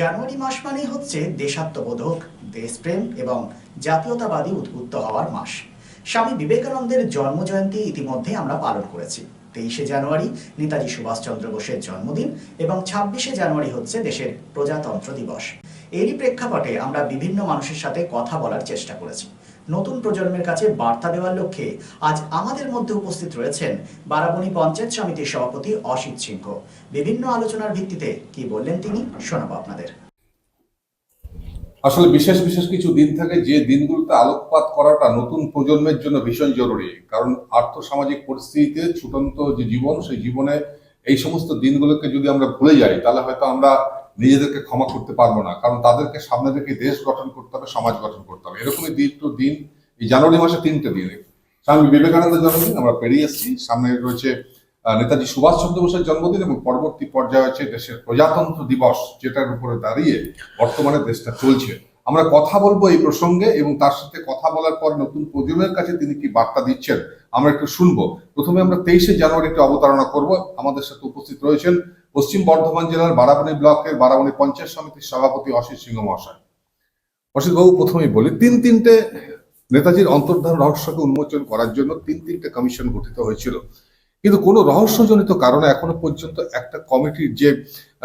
জানুয়ারি মাস মানে হচ্ছে দেশাত্মবোধক, দেশপ্রেম এবং জাতীয়তাবাদী উদ্বুদ্ধ হওয়ার মাস। স্বামী বিবেকানন্দের জন্ম জয়ন্তী ইতিমধ্যে আমরা পালন করেছি। তেইশে জানুয়ারি নেতাজি সুভাষচন্দ্র বোসের জন্মদিন এবং ছাব্বিশে জানুয়ারি হচ্ছে দেশের প্রজাতন্ত্র দিবস। এরই প্রেক্ষাপটে আমরা বিভিন্ন মানুষের সাথে কথা বলার চেষ্টা করেছি। নতুন প্রজন্মের কাছে বার্তা দেওয়ার লক্ষ্যে আজ আমাদের মধ্যে উপস্থিত রয়েছেন বারাবণী পঞ্চায়েত সমিতির সভাপতি অসিত সিংহ। বিভিন্ন আলোচনার ভিত্তিতে কি বললেন তিনি শোনাবো আপনাদের। আসলে বিশেষ বিশেষ কিছু দিন থাকে যে দিনগুলোতে আলোকপাত করাটা নতুন প্রজন্মের জন্য ভীষণ জরুরি। কারণ আর্থসামাজিক পরিস্থিতিতে ছুটন্ত যে জীবন, সেই জীবনে এই সমস্ত দিনগুলোকে যদি আমরা ভুলে যাই, তাহলে হয়তো আমরা নিজেদেরকে ক্ষমা করতে পারব না। কারণ তাদেরকে সামনে রেখে দেশ গঠন করতে হবে, সমাজ গঠন করতে হবে। এরকমই দিন দুটো দিন এই জানুয়ারি মাসে তিনটে দিন। স্বামী বিবেকানন্দের জন্মদিন, আমরা পেরিয়ে এসেছি। সামনে রয়েছে নেতাজি নেতাজি সুভাষচন্দ্র বোসের জন্মদিন এবং পরবর্তী পর্যায়ে আছে দেশের প্রজাতন্ত্র দিবস, যেটার উপরে দাঁড়িয়ে বর্তমানে দেশটা চলছে। আমরা কথা বলব এই প্রসঙ্গে এবং তার সাথে কথা বলার পর নতুন প্রজন্মের কাছে তিনি কি বার্তা দিচ্ছেন, আমরা একটু শুনব। প্রথমে আমরা তেইশে জানুয়ারি একটু অবতারণা করব। আমাদের সাথে উপস্থিত রয়েছেন পশ্চিম বর্ধমান জেলার বারাবণী ব্লকের বারাবণী পঞ্চায়েত সমিতির সভাপতি অসিত সিংহ মহাশয়। অসিত বাবু, প্রথমেই বলি, তিন তিনটে নেতাজির অন্তর্ধান রহস্যকে উন্মোচন করার জন্য তিন তিনটে কমিশন গঠিত হয়েছিল। কিন্তু কোনো রহস্যজনিত কারণে এখনও পর্যন্ত একটা কমিটির যে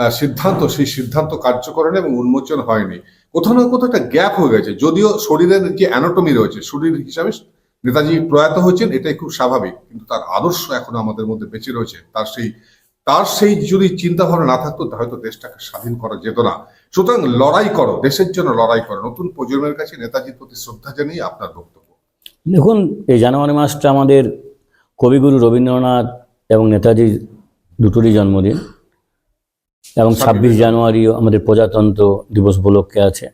সিদ্ধান্ত, সেই সিদ্ধান্ত কার্যকরণ এবং উন্মোচন হয়নি। কোথাও না কোথাও একটা গ্যাপ হয়ে গেছে। যদিও শরীরের যে অ্যানাটমি রয়েছে, শরীর হিসাবে নেতাজি প্রয়াত হয়েছেন, এটাই খুব স্বাভাবিক। কিন্তু তার আদর্শ এখনও আমাদের মধ্যে বেঁচে রয়েছে। তার সেই তার সেই যদি চিন্তা ভাবনা না থাকতো, হয়তো দেশটাকে স্বাধীন করা যেত না। সুতরাং লড়াই করো, দেশের জন্য লড়াই করো। নতুন প্রজন্মের কাছে নেতাজির প্রতি শ্রদ্ধা জানিয়ে আপনার বক্তব্য। দেখুন, এই জানুয়ারি মাসটা আমাদের কবিগুরু রবীন্দ্রনাথ এবং নেতাজির দুটোরই জন্মদিন। এবং ছাব্বিশ জানুয়ারিও আমাদের প্রজাতন্ত্র দিবস উপলক্ষে আছে।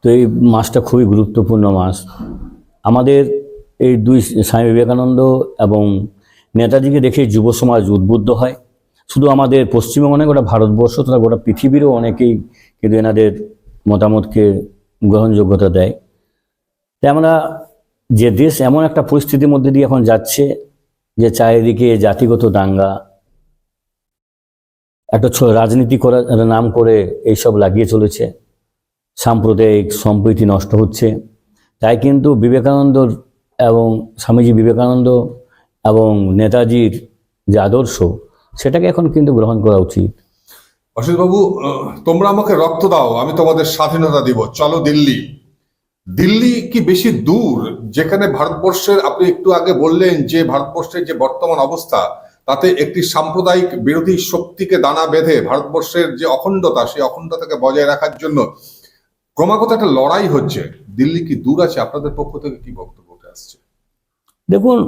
তো এই মাসটা খুবই গুরুত্বপূর্ণ মাস। আমাদের এই দুই স্বামী বিবেকানন্দ এবং নেতাজিকে দেখে যুব সমাজ উদ্বুদ্ধ হয়। শুধু আমাদের পশ্চিমবঙ্গ নয় গোটা ভারতবর্ষ তথা গোটা পৃথিবীরও অনেকেই কিন্তু এনাদের মতামতকে গ্রহণযোগ্যতা দেয়। তাই আমরা যে দেশ এমন একটা পরিস্থিতির মধ্যে দিয়ে এখন যাচ্ছে যে চারিদিকে জাতিগত দাঙ্গা একটা রাজনীতি করার নাম করে এইসব লাগিয়ে চলেছে। সাম্প্রদায়িক সম্প্রীতি নষ্ট হচ্ছে। তাই কিন্তু বিবেকানন্দর এবং স্বামীজি বিবেকানন্দ এবং নেতাজির যে আদর্শ, সেটাকে এখন কিন্তু গ্রহণ করা উচিত। বাবু তোমরা আমাকে রক্ত দাও, আমি তোমাদের স্বাধীনতা দিব চলো দিল্লি। দিল্লি কি বেশি দূর? যেখানে ভারতবর্ষের, আপনি একটু আগে বললেন যে ভারতবর্ষের যে বর্তমান অবস্থা তাতে একটি সাম্প্রদায়িক বিরোধী শক্তিকে দানা বেঁধে ভারতবর্ষের যে অখণ্ডতা, সেই অখণ্ডতাকে বজায় রাখার জন্য ক্রমাগত একটা লড়াই হচ্ছে। দিল্লি কি দূর আছে? আপনাদের পক্ষ থেকে কি বক্তব্য আসছে? দেখুন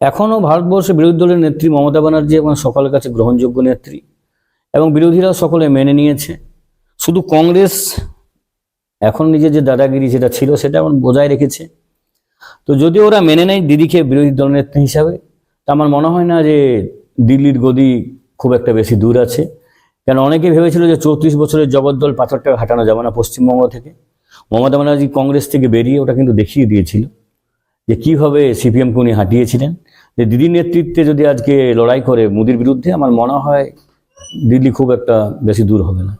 এখনও ভারতবর্ষের বিরোধী দলের নেত্রী মমতা ব্যানার্জি এবং সকলের কাছে গ্রহণযোগ্য নেত্রী এবং বিরোধীরাও সকলে মেনে নিয়েছে। শুধু কংগ্রেস এখন নিজের যে দাদাগিরি যেটা ছিল সেটা এখন বজায় রেখেছে। তো যদি ওরা মেনে নেয় দিদিকে বিরোধী দলনেত্রী হিসাবে তা আমার মনে হয় না যে দিল্লির গদি খুব একটা বেশি দূর আছে। কেন অনেকে ভেবেছিল যে চৌত্রিশ বছরের জগদ্দল পাথরটা হাঁটানো যাবে না পশ্চিমবঙ্গ থেকে। মমতা ব্যানার্জি কংগ্রেস থেকে বেরিয়ে ওটা কিন্তু দেখিয়ে দিয়েছিল যে কীভাবে সিপিএমকে উনি হাঁটিয়েছিলেন। যে দিদির নেতৃত্বে যদি আজকে লড়াই করে মোদির বিরুদ্ধে, আমার মনে হয় দিল্লি খুব একটা বেশি দূর হবে না।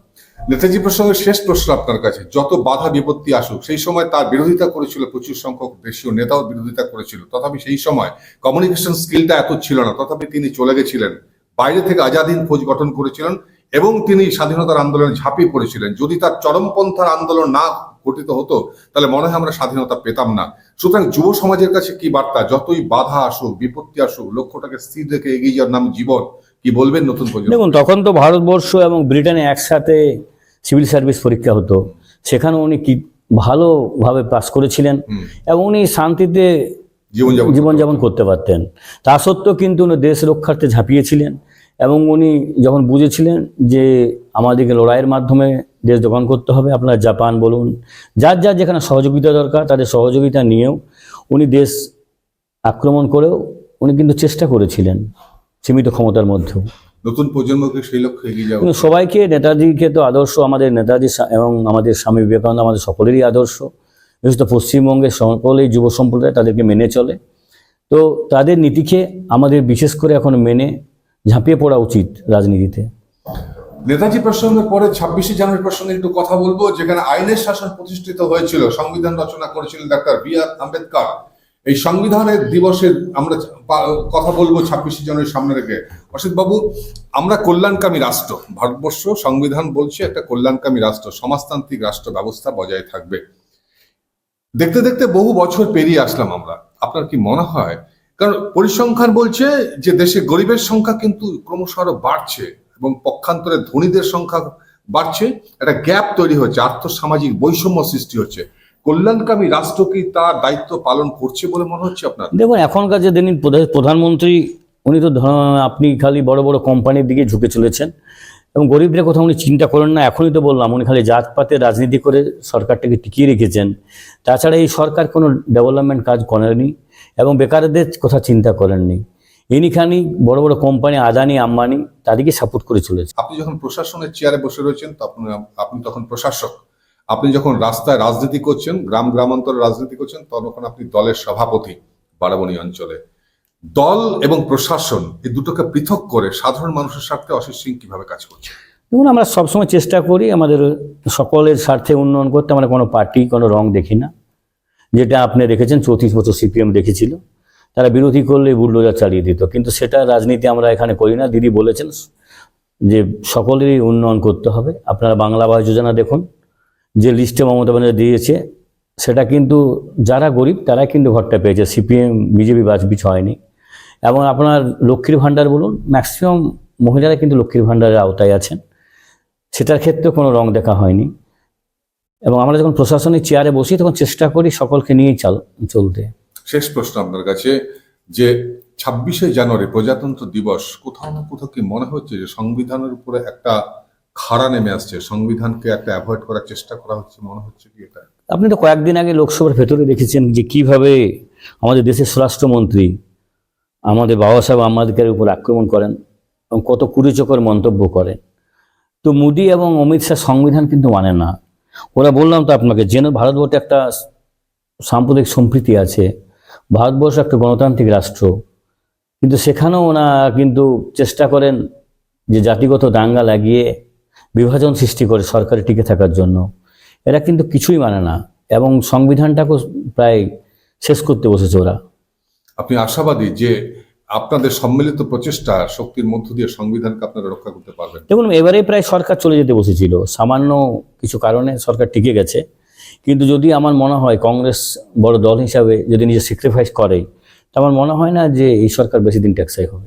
নেতাজি প্রসঙ্গে শেষ প্রশ্ন আপনার কাছে, যত বাধা বিপত্তি আসুক, সেই সময় তার বিরোধিতা করেছিল প্রচুর সংখ্যক দেশীয় নেতাও বিরোধিতা করেছিল। তথাপি সেই সময় কমিউনিকেশন স্কিলটা এত ছিল না, তথাপি তিনি চলে গেছিলেন, বাইরে থেকে আজাদিন ফৌজ গঠন করেছিলেন এবং তিনি স্বাধীনতার আন্দোলনে ঝাঁপিয়ে পড়েছিলেন। যদি তার চরমপন্থার আন্দোলন না গঠিত হতো, তাহলে মনে হয় আমরা স্বাধীনতা পেতাম না। সুতরাং যুব সমাজের কাছে কি বার্তা? যতই বাধা আসুক, বিপত্তি আসুক, লক্ষ্যটাকে স্থির রেখে এগিয়ে যাওয়ার নাম জীবন, কি বলবেন নতুন দেখুন, তখন তো ভারতবর্ষ এবং ব্রিটেনে একসাথে সিভিল সার্ভিস পরীক্ষা হতো। সেখানে উনি কি ভালোভাবে পাস করেছিলেন এবং উনি শান্তিতে জীবনযাপন করতে পারতেন। তা সত্ত্বেও কিন্তু উনি দেশ রক্ষার্থে ঝাঁপিয়েছিলেন এবং উনি যখন বুঝেছিলেন যে আমাদেরকে লড়াইয়ের মাধ্যমে দেশ দখল করতে হবে আপনার জাপান বলুন যার যার যেখানে সহযোগিতা দরকার তাদের সহযোগিতা নিয়েও উনি দেশ আক্রমণ করেও উনি কিন্তু চেষ্টা করেছিলেন সীমিত ক্ষমতার মধ্যেও। নতুন প্রজন্মকে সেই লক্ষ্যে এগিয়ে যাওয়া সবাইকে নেতাজিকে তো আদর্শ আমাদের নেতাজি এবং আমাদের স্বামী বিবেকানন্দ আমাদের সকলেরই আদর্শ। বিশেষত পশ্চিমবঙ্গের সকলেই যুব সম্প্রদায় তাদেরকে মেনে চলে। তো তাদের নীতিকে আমাদের বিশেষ করে এখন মেনে ঝাঁপিয়ে পড়া উচিত রাজনীতিতে। নেতাজি প্রসঙ্গের পরে ছাব্বিশে জানুয়ারি প্রসঙ্গে একটু কথা বলব যেখানে আইনের শাসন প্রতিষ্ঠিত হয়েছিল সংবিধান রচনা করেছিলেন ডাক্তার বি আর আম্বেদকর। এই সংবিধানের দিবসের আমরা কথা বলব ছাব্বিশে জানুয়ারি সামনে রেখে। বাবু, আমরা কল্যাণকামী রাষ্ট্র। ভারতবর্ষ সংবিধান বলছে একটা কল্যাণকামী রাষ্ট্র, সমাজতান্ত্রিক রাষ্ট্র ব্যবস্থা বজায় থাকবে। দেখতে দেখতে বহু বছর পেরিয়ে আসলাম আমরা। আপনার কি মনে হয়? কারণ পরিসংখ্যান বলছে যে দেশে গরিবের সংখ্যা কিন্তু ক্রমশ আরও বাড়ছে এবং পক্ষান্তরে ধনীদের সংখ্যা বাড়ছে। একটা গ্যাপ তৈরি হচ্ছে, আর্থসামাজিক বৈষম্য সৃষ্টি হচ্ছে। কল্যাণকামী রাষ্ট্র কি তার দায়িত্ব পালন করছে বলে মনে হচ্ছে আপনার? দেখুন এখনকার যে দিন প্রধানমন্ত্রী উনি তো আপনি খালি বড় বড় কোম্পানির দিকে ঝুঁকে চলেছেন। এবং গরিবদের কথা উনি চিন্তা করেন না এখনই তো বললাম উনি খালি জাতপাতের রাজনীতি করে সরকারটাকে টিকিয়ে রেখেছেন। তাছাড়া এই সরকার কোনো ডেভেলপমেন্ট কাজ করেনি এবং বেকারদের কথা চিন্তা করেননি। ইনি খানি বড় বড় কোম্পানি আদানি আম্বানি তাদেরকে সাপোর্ট করে চলেছে। আপনি যখন প্রশাসনের চেয়ারে বসে রয়েছেন তখন আপনি তখন প্রশাসক। আপনি যখন রাস্তায় রাজনীতি করছেন, গ্রাম গ্রামান্তরে রাজনীতি করছেন, তখন আপনি দলের সভাপতি বারাবণী অঞ্চলে। দল এবং প্রশাসন এই দুটোকে পৃথক করে সাধারণ মানুষের স্বার্থে অশিস সিং কীভাবে কাজ করছে? দেখুন, আমরা সবসময় চেষ্টা করি আমাদের সকলের স্বার্থে উন্নয়ন করতে। আমরা কোনো পার্টি, কোনো রং দেখি না। যেটা আপনি দেখেছেন, চৌত্রিশ বছর সিপিএম দেখেছিল। তারা বিরোধী করলে বুলডোজার চালিয়ে দিত। কিন্তু সেটা রাজনীতি আমরা এখানে করি না। দিদি বলেছেন যে, সকলেরই উন্নয়ন করতে হবে। আপনারা বাংলা আবাস যোজনা দেখুন। যে লিস্টে মমতা ব্যানার্জি দিয়েছে, সেটা কিন্তু যারা গরিব, তারাই কিন্তু ঘরটা পেয়েছে। সিপিএম, বিজেপি বাজবিচ হয়নি। এবং আপনার লক্ষ্মীর ভাণ্ডার বলুন ম্যাক্সিমাম মহিলারা কিন্তু লক্ষ্মীর ভাণ্ডারের আওতায় আছেন। সেটার ক্ষেত্রে কোনো রং দেখা হয়নি। এবং আমরা যখন প্রশাসনিক চেয়ারে বসি, তখন চেষ্টা করি সকলকে নিয়েই চাল, চলতে। শেষ প্রশ্ন আপনার কাছে, যে ছাব্বিশে জানুয়ারি প্রজাতন্ত্র দিবস কোথাও না কোথাও কি মনে হচ্ছে যে সংবিধানের উপরে একটা খাড়া নেমে আসছে। সংবিধানকে একটা অ্যাভয়েড করার চেষ্টা করা হচ্ছে, মনে হচ্ছে কি এটা? আপনি তো কয়েকদিন আগে লোকসভার ভেতরে দেখেছেন যে কীভাবে আমাদের দেশের স্বরাষ্ট্রমন্ত্রী, আমাদের বাবা সাহেব আম্বেদকরের উপর আক্রমণ করেন এবং কত কুরুচকর মন্তব্য করেন। তো মোদি এবং অমিত শাহ সংবিধান কিন্তু মানে না। ওরা বললাম তো আপনাকে, যেন ভারতবর্ষে একটা সাম্প্রদায়িক সম্প্রীতি আছে, ভারতবর্ষ একটা গণতান্ত্রিক রাষ্ট্র, কিন্তু সেখানেও ওনা কিন্তু চেষ্টা করেন যে জাতিগত দাঙ্গা লাগিয়ে বিভাজন সৃষ্টি করে সরকারে টিকে থাকার জন্য। এরা কিন্তু কিছুই মানে না এবং সংবিধানটাকেও প্রায় শেষ করতে বসেছে ওরা। আপনি আশাবাদী যে আপনাদের সম্মিলিত প্রচেষ্টা শক্তির মধ্য দিয়ে সংবিধানকে আপনারা রক্ষা করতে পারবেন? দেখুন এবারে প্রায় সরকার চলে যেতে বসেছিল। সামান্য কিছু কারণে সরকার টিকে গেছে। কিন্তু যদি আমার মনে হয় কংগ্রেস বড় দল হিসাবে যদি নিজে স্যাক্রিফাইস করে তো আমার মনে হয় না যে এই সরকার বেশি দিন ট্যাক্সাই হবে।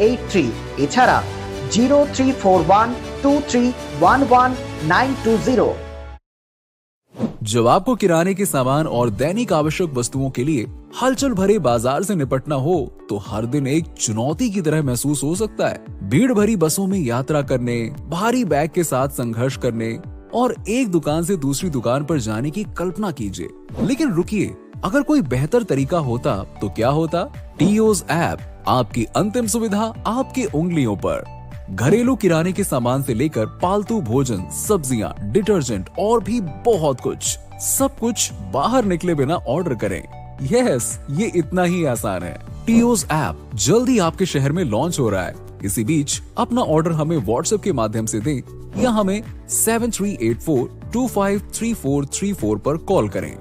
এইট থ্রি এছাড়া zero three four one two three one one nine two zero जब आपको किराने के सामान और दैनिक आवश्यक वस्तुओं के लिए हलचल भरे बाजार से निपटना हो तो हर दिन एक चुनौती की तरह महसूस हो सकता है भीड़ भरी बसों में यात्रा करने भारी बैग के साथ संघर्ष करने और एक दुकान से दूसरी दुकान पर जाने की कल्पना कीजिए लेकिन रुकिए अगर कोई बेहतर तरीका होता तो क्या होता टीओज ऐप आपकी अंतिम सुविधा आपकी उंगलियों पर। घरेलू किराने के सामान से लेकर पालतू भोजन, सब्ज़ियाँ, डिटर्जेंट और भी बहुत कुछ। सब कुछ बाहर निकले बिना ऑर्डर करें। यस, ये इतना ही आसान है। टीओज ऐप जल्दी आपके शहर में लॉन्च हो रहा है। इसी बीच अपना ऑर्डर हमें व्हाट्सएप के माध्यम से दें। या हमें seven three eight four two five three four three four पर कॉल करें।